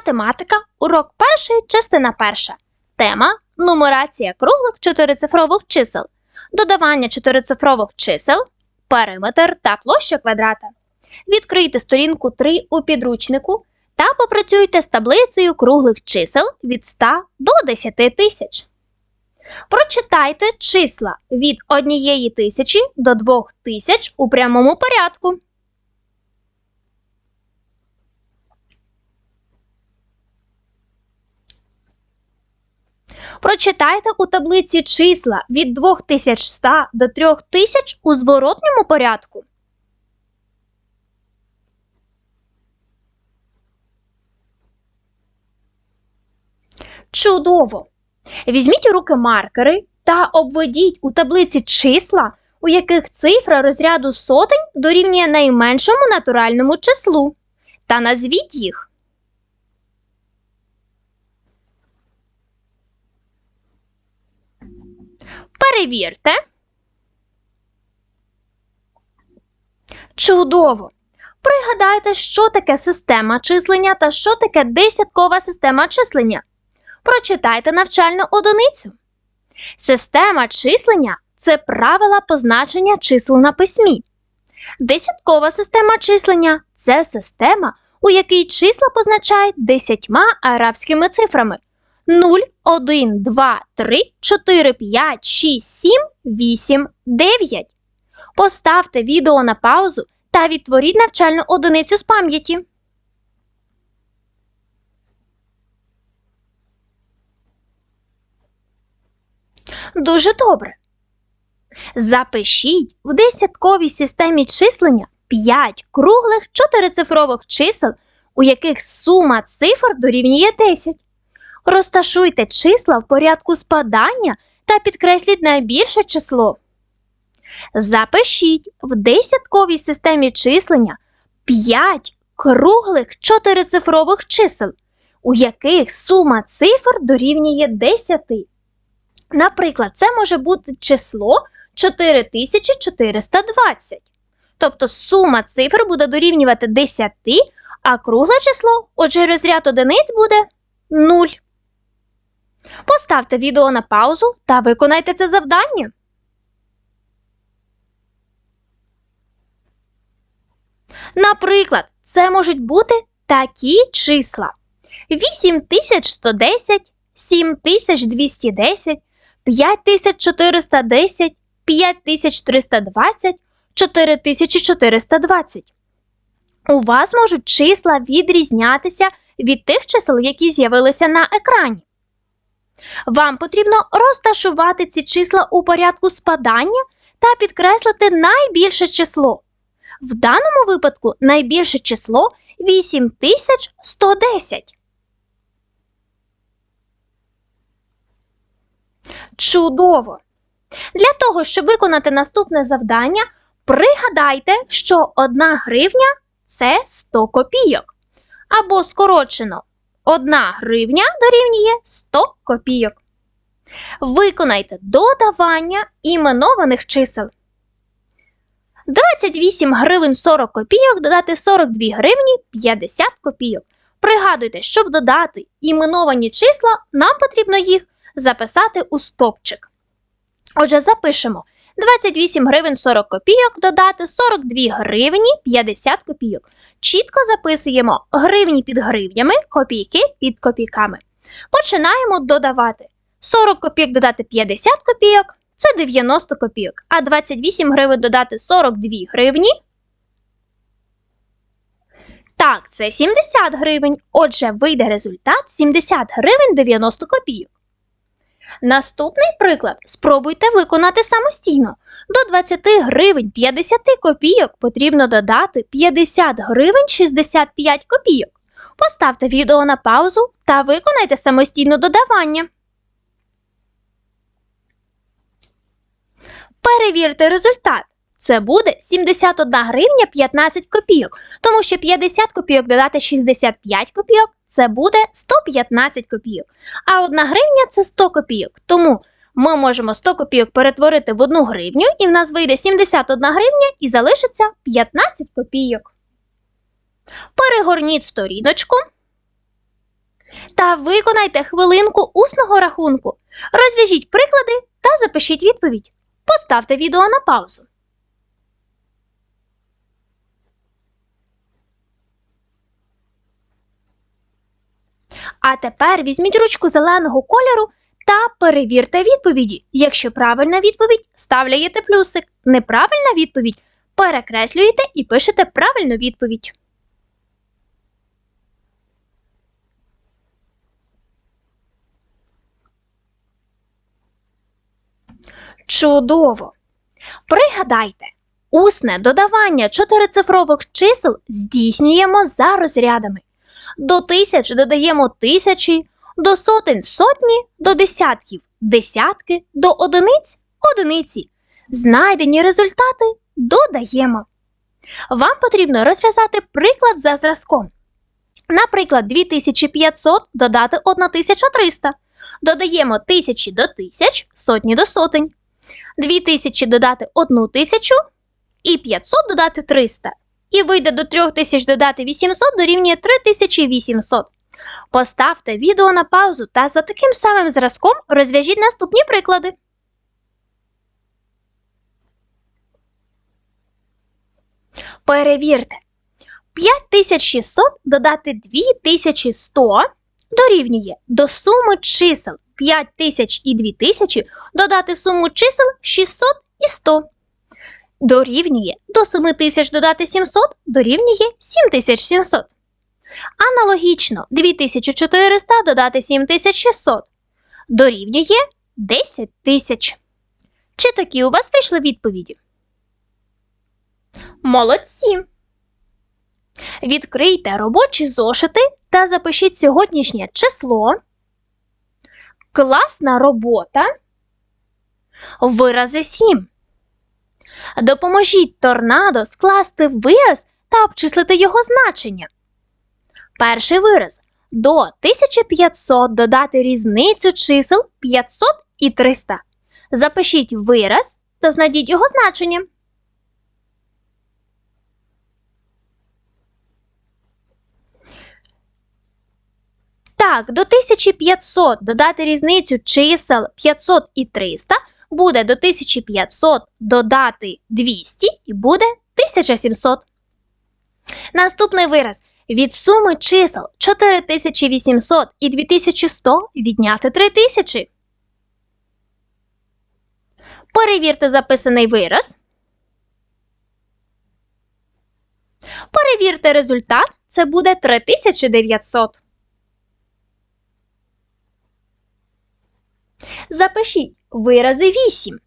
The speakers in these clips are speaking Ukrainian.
Математика, урок перший, частина перша. Тема нумерація круглих чотирицифрових чисел, додавання чотирицифрових чисел, периметр та площа квадрата. Відкрийте сторінку 3 у підручнику та попрацюйте з таблицею круглих чисел від 100 до 10 тисяч. Прочитайте числа від 1 тисячі до 2 тисяч у прямому порядку. Прочитайте у таблиці числа від 2100 до 3000 у зворотньому порядку. Чудово! Візьміть у руки маркери та обведіть у таблиці числа, у яких цифра розряду сотень дорівнює найменшому натуральному числу. Та назвіть їх. Перевірте. Чудово! Пригадайте, що таке система числення та що таке десяткова система числення. Прочитайте навчальну одиницю. Система числення це правила позначення чисел на письмі. Десяткова система числення це система, у якій числа позначають десятьма арабськими цифрами 0, 1, 2, 3, 4, 5, 6, 7, 8, 9. Поставте відео на паузу та відтворіть навчальну одиницю з пам'яті. Дуже добре. Запишіть в десятковій системі числення 5 круглих чотирицифрових чисел, у яких сума цифр дорівнює 10. Розташуйте числа в порядку спадання та підкресліть найбільше число. Запишіть в десятковій системі числення 5 круглих чотирицифрових чисел, у яких сума цифр дорівнює 10. Наприклад, це може бути число 4420. Тобто сума цифр буде дорівнювати 10, а кругле число, отже розряд одиниць буде 0. Поставте відео на паузу та виконайте це завдання. Наприклад, це можуть бути такі числа: 8110, 7210, 5410, 5320, 4420. У вас можуть числа відрізнятися від тих чисел, які з'явилися на екрані. Вам потрібно розташувати ці числа у порядку спадання та підкреслити найбільше число. В даному випадку найбільше число 8110. Чудово! Для того, щоб виконати наступне завдання, пригадайте, що 1 гривня це 100 копійок. Або скорочено 1 гривня дорівнює 100 копійок. Виконайте додавання іменованих чисел. 28 гривень 40 копійок додати 42 гривні 50 копійок. Пригадуйте, щоб додати іменовані числа, нам потрібно їх записати у стопчик. Отже, запишемо 28 гривень 40 копійок додати 42 гривні 50 копійок. Чітко записуємо гривні під гривнями, копійки під копійками. Починаємо додавати. 40 копійок додати 50 копійок це 90 копійок, а 28 гривень додати 42 гривні. Так, це 70 гривень. Отже, вийде результат 70 гривень 90 копійок. Наступний приклад спробуйте виконати самостійно. До 20 гривень 50 копійок потрібно додати 50 гривень 65 копійок. Поставте відео на паузу та виконайте самостійно додавання. Перевірте результат. Це буде 71 гривня 15 копійок, тому що 50 копійок додати 65 копійок це буде 115 копійок. А 1 гривня це 100 копійок. Тому ми можемо 100 копійок перетворити в 1 гривню, і в нас вийде 71 гривня і залишиться 15 копійок. Перегорніть сторіночку. та виконайте хвилинку усного рахунку. Розв'яжіть приклади та запишіть відповідь. Поставте відео на паузу. А тепер візьміть ручку зеленого кольору та перевірте відповіді. Якщо правильна відповідь, ставляєте плюсик. Неправильна відповідь перекреслюєте і пишете правильну відповідь. Чудово! Пригадайте, усне додавання чотирицифрових чисел здійснюємо за розрядами. До тисяч додаємо тисячі, до сотень сотні, до десятків десятки, до одиниць одиниці. Знайдені результати додаємо. Вам потрібно розв'язати приклад за зразком. Наприклад, 2500 додати 1300. Додаємо тисячі до тисяч, сотні до сотень. 2000 додати 1000 і 500 додати 300. І вийде до 3000 додати 800 дорівнює 3800. Поставте відео на паузу та за таким самим зразком розв'яжіть наступні приклади. Перевірте. 5600 додати 2100 дорівнює до суми чисел 5000 і 2000 додати суму чисел 600 і 100. Дорівнює до 7000 додати 700 дорівнює 7700. Аналогічно 2400 додати 7600 дорівнює 10 тисяч. Чи такі у вас вийшли відповіді? Молодці! Відкрийте робочі зошити та запишіть сьогоднішнє число. Класна робота. Вирази 7. Допоможіть торнадо скласти вираз та обчислити його значення. Перший вираз. До 1500 додати різницю чисел 500 і 300. Запишіть вираз та знайдіть його значення. Так, до 1500 додати різницю чисел 500 і 300 буде до 1500 додати 200 і буде 1700. Наступний вираз. Від суми чисел 4800 і 2100 відняти 3000. Перевірте записаний вираз. Перевірте результат. Це буде 3900. Запишіть вирази 8.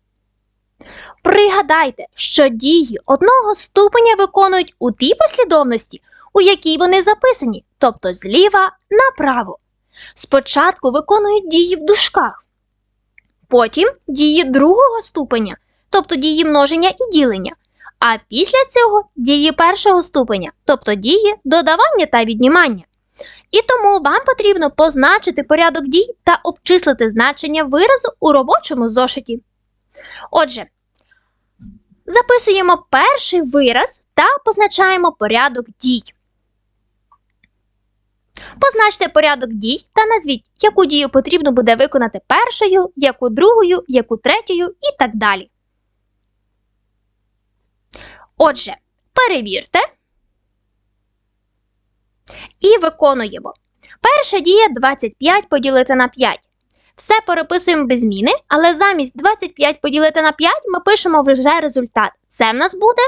Пригадайте, що дії одного ступеня виконують у тій послідовності, у якій вони записані, тобто зліва направо. Спочатку виконують дії в дужках, потім дії другого ступеня, тобто дії множення і ділення, а після цього дії першого ступеня, тобто дії додавання та віднімання. І тому вам потрібно позначити порядок дій та обчислити значення виразу у робочому зошиті. Отже, записуємо перший вираз та позначаємо порядок дій. Позначте порядок дій та назвіть, яку дію потрібно буде виконати першою, яку другою, яку третьою і так далі. Отже, перевірте. І виконуємо. Перша дія 25 поділити на 5. Все переписуємо без зміни, але замість 25 поділити на 5 ми пишемо вже результат. Це в нас буде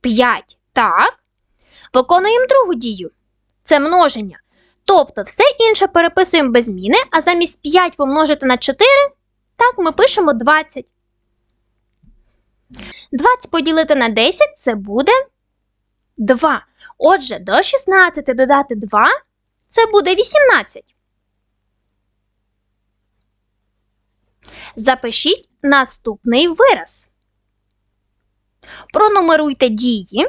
5. Так. Виконуємо другу дію. Це множення. Тобто все інше переписуємо без зміни, а замість 5 помножити на 4, так ми пишемо 20. 20 поділити на 10 це буде 2. Отже, до 16 додати 2 це буде 18. Запишіть наступний вираз. Пронумеруйте дії.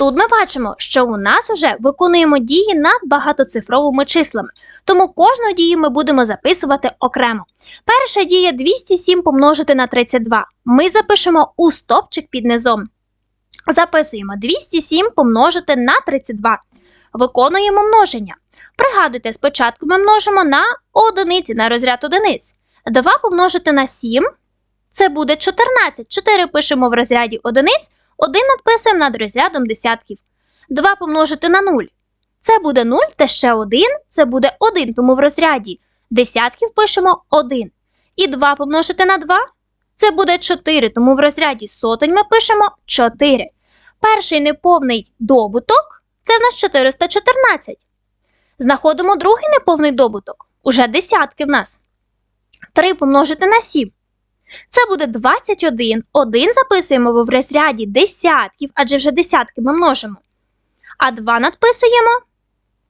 Тут ми бачимо, що у нас вже виконуємо дії над багатоцифровими числами, тому кожну дію ми будемо записувати окремо. Перша дія 207 помножити на 32. Ми запишемо у стопчик під низом. Записуємо 207 помножити на 32. Виконуємо множення. Пригадуйте, спочатку ми множимо на одиниці, на розряд одиниць. 2 помножити на 7 це буде 14. 4 пишемо в розряді одиниць, 1 надписуємо над розрядом десятків. 2 помножити на 0. Це буде 0 та ще 1, це буде 1, тому в розряді десятків пишемо 1. І 2 помножити на 2 це буде 4, тому в розряді сотень ми пишемо 4. Перший неповний добуток це в нас 414. Знаходимо другий неповний добуток. Уже десятки в нас. 3 помножити на 7. Це буде 21. 1 записуємо в розряді десятків, адже вже десятки ми множимо. А 2 надписуємо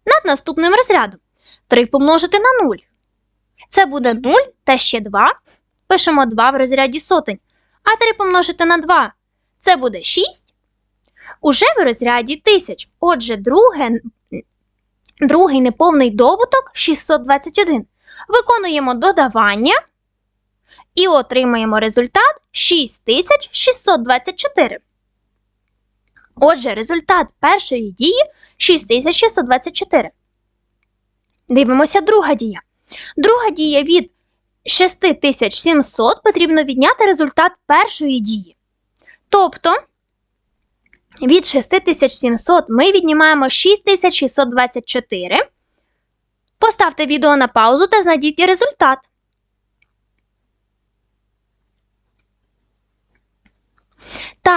над наступним розрядом. 3 помножити на 0. Це буде 0 та ще 2. Пишемо 2 в розряді сотень. А 3 помножити на 2. Це буде 6. Уже в розряді тисяч. Отже, друге, другий неповний добуток 621. Виконуємо додавання і отримаємо результат 6624. Отже, результат першої дії 6624. Дивимося друга дія. Друга дія від 6700 потрібно відняти результат першої дії. Тобто від 6700 ми віднімаємо 6624. Поставте відео на паузу та знайдіть результат.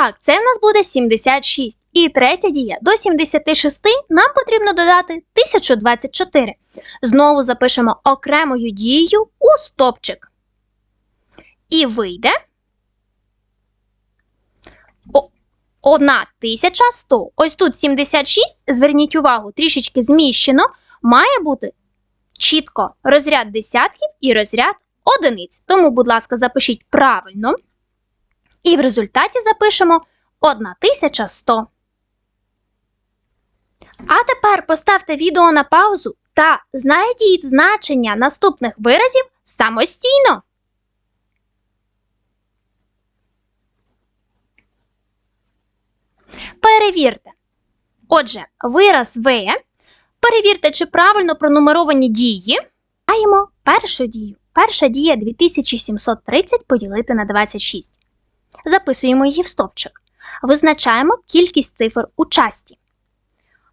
Так, це в нас буде 76. І третя дія. До 76 нам потрібно додати 1024. Знову запишемо окремою дією у стопчик. І вийде 1100. Ось тут 76, зверніть увагу, трішечки зміщено, має бути чітко розряд десятків і розряд одиниць. Тому, будь ласка, запишіть правильно. І в результаті запишемо 1100. А тепер поставте відео на паузу та знайдіть значення наступних виразів самостійно. Перевірте. Отже, вираз В. Перевірте, чи правильно пронумеровані дії. Маємо першу дію. Перша дія 2730 поділити на 26. Записуємо її в стопчик. Визначаємо кількість цифр у часті.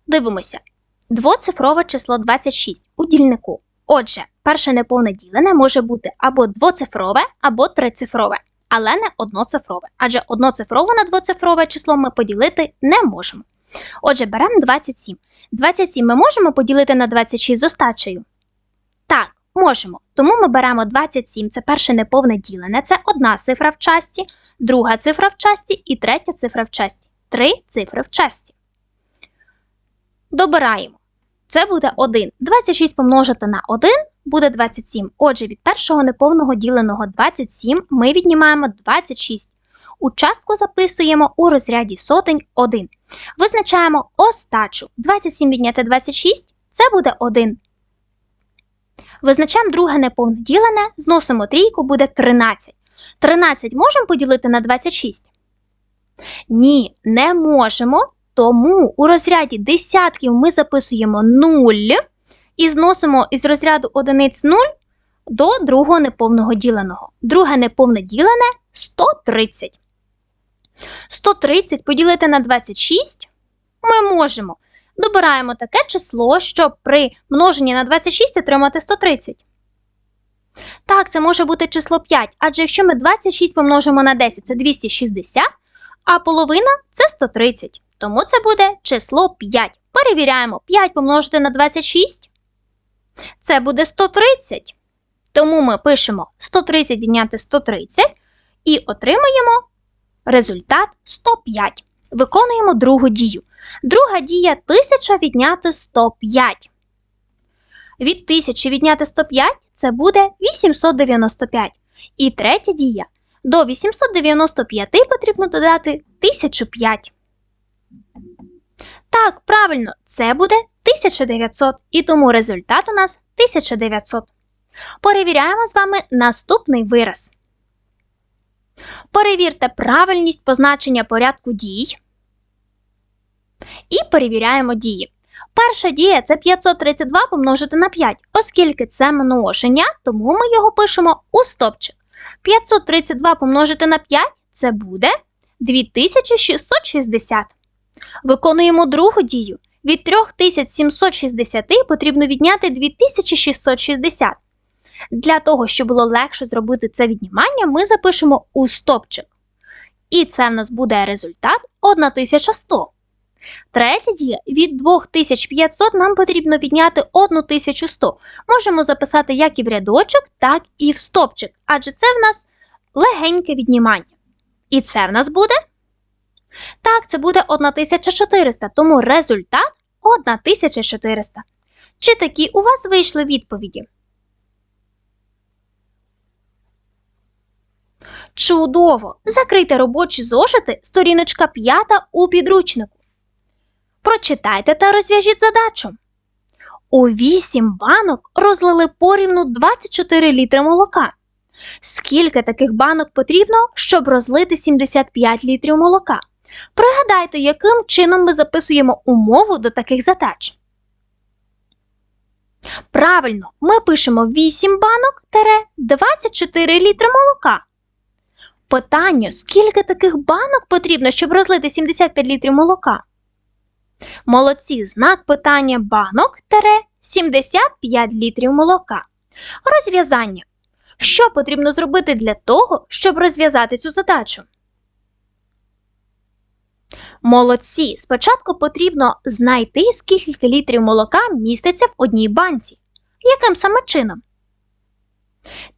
Дивимося. Двоцифрове число 26 у дільнику. Отже, перше неповне ділене може бути або двоцифрове, або трицифрове, але не одноцифрове. Адже одноцифрове на двоцифрове число ми поділити не можемо. Отже, беремо 27. 27 ми можемо поділити на 26 з остачею? Так, можемо. Тому ми беремо 27, це перше неповне ділене, це одна цифра в часті, друга цифра в часті і третя цифра в часті. Три цифри в часті. Добираємо. Це буде 1. 26 помножити на 1 буде 27. Отже, від першого неповного діленого 27 ми віднімаємо 26. У частку записуємо у розряді сотень 1. Визначаємо остачу. 27 відняти 26 це буде 1. Визначаємо друге неповне ділене, зносимо трійку, буде 13. 13 можемо поділити на 26? Ні, не можемо. Тому у розряді десятків ми записуємо 0 і зносимо із розряду одиниць 0 до другого неповного діленого. Друге неповне ділене 130. 130 поділити на 26 ми можемо. Добираємо таке число, щоб при множенні на 26 отримати 130. Так, це може бути число 5, адже якщо ми 26 помножимо на 10, це 260, а половина це 130. Тому це буде число 5. Перевіряємо 5 помножити на 26. Це буде 130. Тому ми пишемо 130 відняти 130 і отримаємо результат 105. Виконуємо другу дію. Друга дія 1000 відняти 105. Від 1000 відняти 105 це буде 895. І третя дія. До 895 потрібно додати 1005. Так, правильно, це буде 1900, і тому результат у нас 1900. Перевіряємо з вами наступний вираз. Перевірте правильність позначення порядку дій. І перевіряємо дії. Перша дія це 532 помножити на 5, оскільки це множення, тому ми його пишемо у стопчик. 532 помножити на 5 це буде 2660. Виконуємо другу дію. Від 3760 потрібно відняти 2660. Для того, щоб було легше зробити це віднімання, ми запишемо у стопчик. І це в нас буде результат 1100. Третя дія від 2500 нам потрібно відняти 1100. Можемо записати як і в рядочок, так і в стопчик, адже це в нас легеньке віднімання. І це в нас буде? Так, це буде 1400, тому результат 1400. Чи такі у вас вийшли відповіді? Чудово! Закрийте робочі зошити, сторіночка 5 у підручнику. Прочитайте та розв'яжіть задачу. У 8 банок розлили порівну 24 літри молока. Скільки таких банок потрібно, щоб розлити 75 літрів молока? Пригадайте, яким чином ми записуємо умову до таких задач. Правильно, ми пишемо 8 банок 24 літри молока. Питання, скільки таких банок потрібно, щоб розлити 75 літрів молока? Молодці, знак питання банок тере 75 літрів молока. Розв'язання. Що потрібно зробити для того, щоб розв'язати цю задачу? Молодці. Спочатку потрібно знайти, скільки літрів молока міститься в одній банці. Яким саме чином?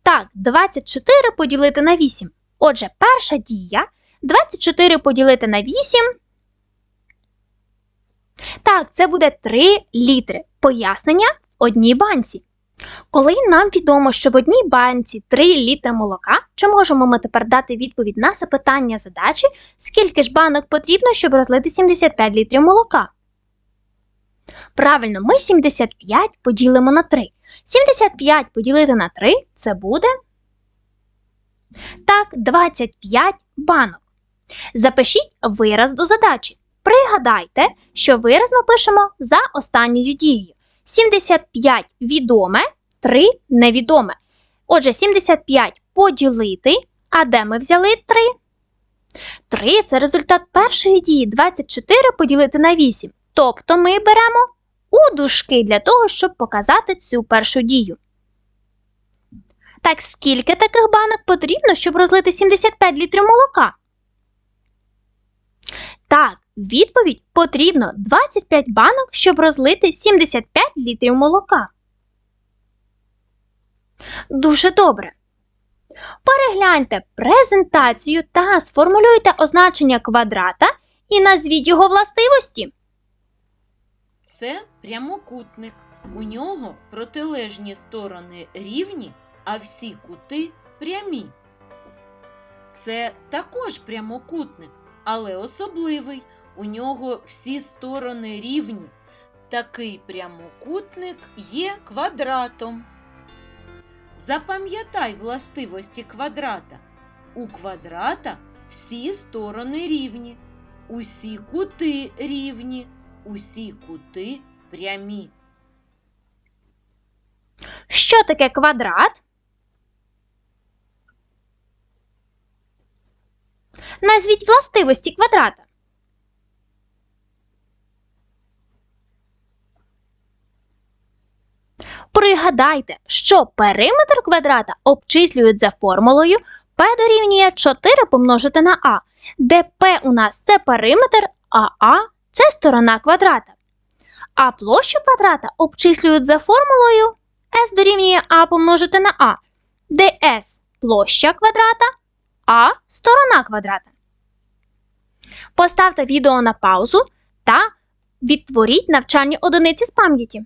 Так, 24 поділити на 8. Отже, перша дія 24 поділити на 8. Так, це буде 3 літри. Пояснення в одній банці. Коли нам відомо, що в одній банці 3 літри молока, чи можемо ми тепер дати відповідь на запитання задачі, скільки ж банок потрібно, щоб розлити 75 літрів молока? Правильно, ми 75 поділимо на 3. 75 поділити на 3 це буде. Так, 25 банок. Запишіть вираз до задачі. Пригадайте, що вираз ми пишемо за останньою дією. 75 відоме, 3 невідоме. Отже, 75 поділити. А де ми взяли 3? 3 це результат першої дії. 24 поділити на 8. Тобто ми беремо у дужки для того, щоб показати цю першу дію. Так скільки таких банок потрібно, щоб розлити 75 літрів молока? Так, відповідь потрібно 25 банок, щоб розлити 75 літрів молока. Дуже добре. Перегляньте презентацію та сформулюйте означення квадрата і назвіть його властивості. Це прямокутник. У нього протилежні сторони рівні, а всі кути прямі. Це також прямокутник, але особливий. У нього всі сторони рівні. Такий прямокутник є квадратом. Запам'ятай властивості квадрата. У квадрата всі сторони рівні, усі кути рівні, усі кути прямі. Що таке квадрат? Назвіть властивості квадрата. Пригадайте, що периметр квадрата обчислюють за формулою P дорівнює 4 помножити на А, де P у нас це периметр, а А це сторона квадрата. А площу квадрата обчислюють за формулою S дорівнює А помножити на А, де S площа квадрата, А сторона квадрата. Поставте відео на паузу та відтворіть навчальні одиниці з пам'яті.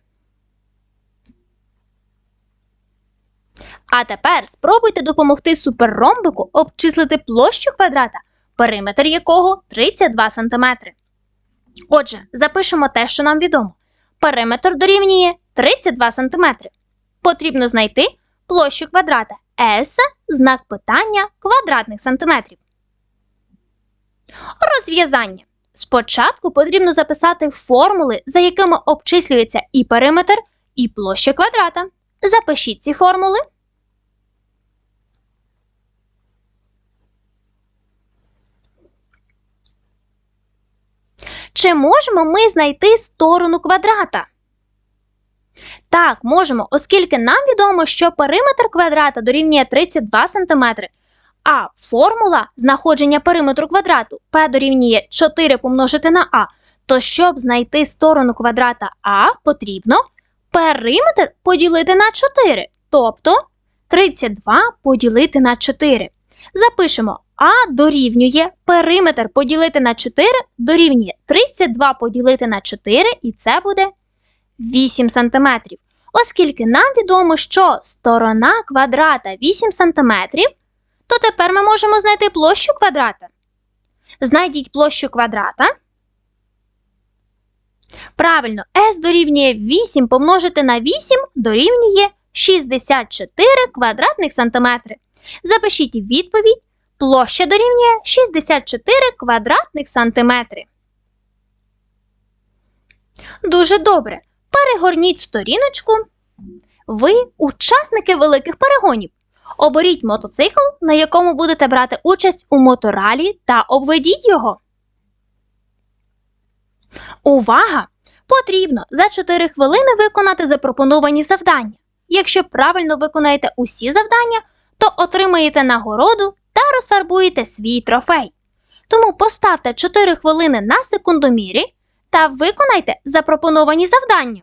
А тепер спробуйте допомогти суперромбику обчислити площу квадрата, периметр якого 32 см. Отже, запишемо те, що нам відомо. Периметр дорівнює 32 см. Потрібно знайти площу квадрата S, знак питання квадратних сантиметрів. Розв'язання. Спочатку потрібно записати формули, за якими обчислюється і периметр, і площа квадрата. Запишіть ці формули. Чи можемо ми знайти сторону квадрата? Так, можемо, оскільки нам відомо, що периметр квадрата дорівнює 32 см, а формула знаходження периметру квадрату p дорівнює 4 помножити на а, то щоб знайти сторону квадрата а, потрібно периметр поділити на 4, тобто 32 поділити на 4. Запишемо а дорівнює периметр поділити на 4 дорівнює 32 поділити на 4, і це буде 8 см. Оскільки нам відомо, що сторона квадрата 8 см, то тепер ми можемо знайти площу квадрата. Знайдіть площу квадрата. Правильно, s дорівнює 8 помножити на 8 дорівнює 64 квадратних сантиметри. Запишіть відповідь. Площа дорівнює 64 квадратних сантиметри. Дуже добре. Перегорніть сторіночку. Ви учасники великих перегонів. Оберіть мотоцикл, на якому будете брати участь у моторалі та обведіть його. Увага! Потрібно за 4 хвилини виконати запропоновані завдання. Якщо правильно виконаєте усі завдання, то отримаєте нагороду та розфарбуєте свій трофей. Тому поставте 4 хвилини на секундомірі та виконайте запропоновані завдання.